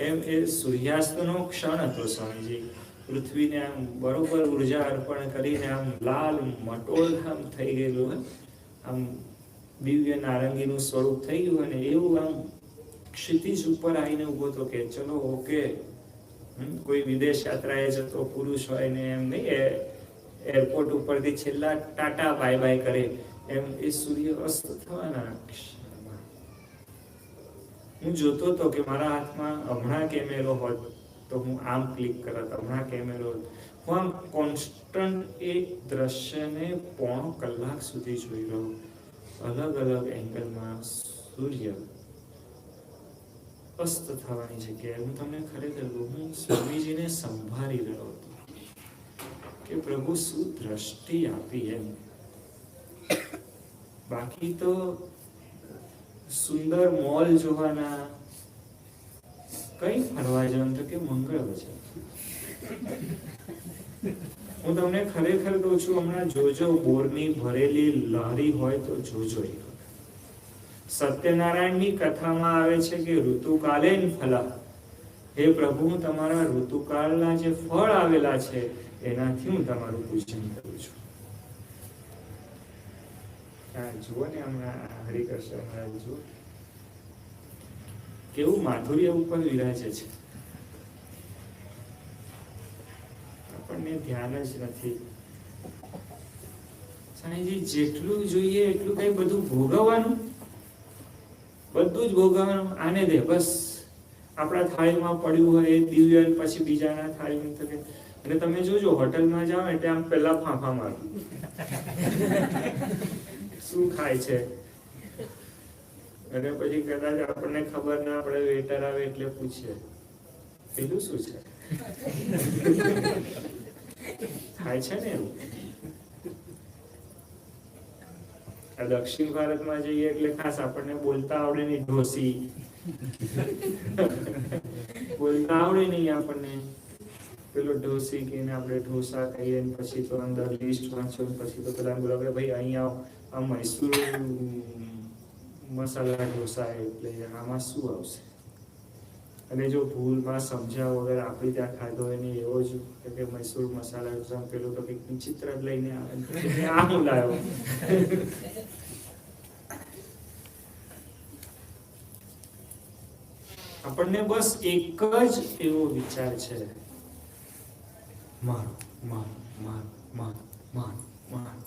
એમ એ સૂર્યાસ્તનો ક્ષણ હતો સ્વામીજી. પૃથ્વીને આમ બરોબર ઊર્જા અર્પણ કરીને આમ લાલ મટોળ આમ થઈ ગયેલું હોય. આમ દિવ્ય નારંગીનું સ્વરૂપ થઈ ગયું અને એવું આમ ક્ષિતિજ ઉપર આવીને ઊભો તો કે, ચલો, ઓકે. કોઈ વિદેશ યાત્રાએ જતો પુરુષ હોય ને એમ નહીં એરપોર્ટ ઉપરથી છેલ્લા ટાટા બાય બાય કરે. એમ એ સૂર્ય અસ્ત થવાના. હું જોતો હતો કે મારા હાથમાં હમણાં કેમેરો હોત તો હું આમ ક્લિક કરત, હમણાં કેમેરો. હું આમ કોન્સ્ટન્ટ એ દ્રશ્યને પોણો કલાક સુધી જોઈ રહ્યો અલગ અલગ એંગલમાં સૂર્ય અસ્ત થવાની જગ્યાએ હું તમને ખરેખર હું સ્વામીજીને સંભાળી રહ્યો હતો કે પ્રભુ શું દ્રષ્ટિ આપી એમ બાકી તો સુંદર મોલ જોવાના કઈ ફરવા જવાનું તો કે મંગળ વચન હું તમને ખરેખર કહું છું, હમણાં જોજો, બોરની ભરેલી લહેરી હોય તો જોજો. સત્યનારાયણની કથામાં આવે છે કે ઋતુકાલે ફલા. હે પ્રભુ, હું તમારા ઋતુકાળના જે ફળ આવેલા છે, એનાથી હું તમારું પૂજન કરું છું. જુઓ ને હમણાં હરિકૃષ્ણ મહારાજ જુઓ. કેવું માધુર્ય ઉપર વિરાજે છે. આપણને ધ્યાન જ નથી. સાંઈજી જેટલું જોઈએ એટલું કઈ બધું ભોગવવાનું? બધું જ ભોગવવાનું. આને દે બસ. આપણા થાળીમાં પડ્યું હોય એ દિવ્ય પછી બીજાના થાળીમાં થકે અને તમે જોજો હોટલમાં જાઓ એટલે આમ પહેલા ફાંફા મારું. શું ખાય છે? અને પછી કદાચ આપણને ખબર ના પડે વેટર આવે એટલે પૂછે. પેલું શું છે? ખાય છે ને એવું? દક્ષિણ ભારતમાં જઈએ એટલે ખાસ આપણને બોલતા આવડે નહીં ઢોસી. બોલતા આવડે નહીં આપણને. પેલો ઢોસી કહીને આપણે ઢોસા કહીએ ને પછી તો અંદર લિસ્ટ વાંચો પછી તો પેલા બોલો કે ભાઈ અહીંયા આ મૈસૂર મસાલા ઢોસા એટલે આમાં શું આવશે? અને જો ભૂલમાં સમજ્યા વગર આપણી ત્યાં ખાધો એને એવો જ કે કે મૈસૂર મસાલા ઢોસા પેલું તો કંઈક વિચિત્ર જ લઈને આવે કે આ હું આપણને બસ એક જ એવો વિચાર છે. મારો મારો મારો મારો મારો મારો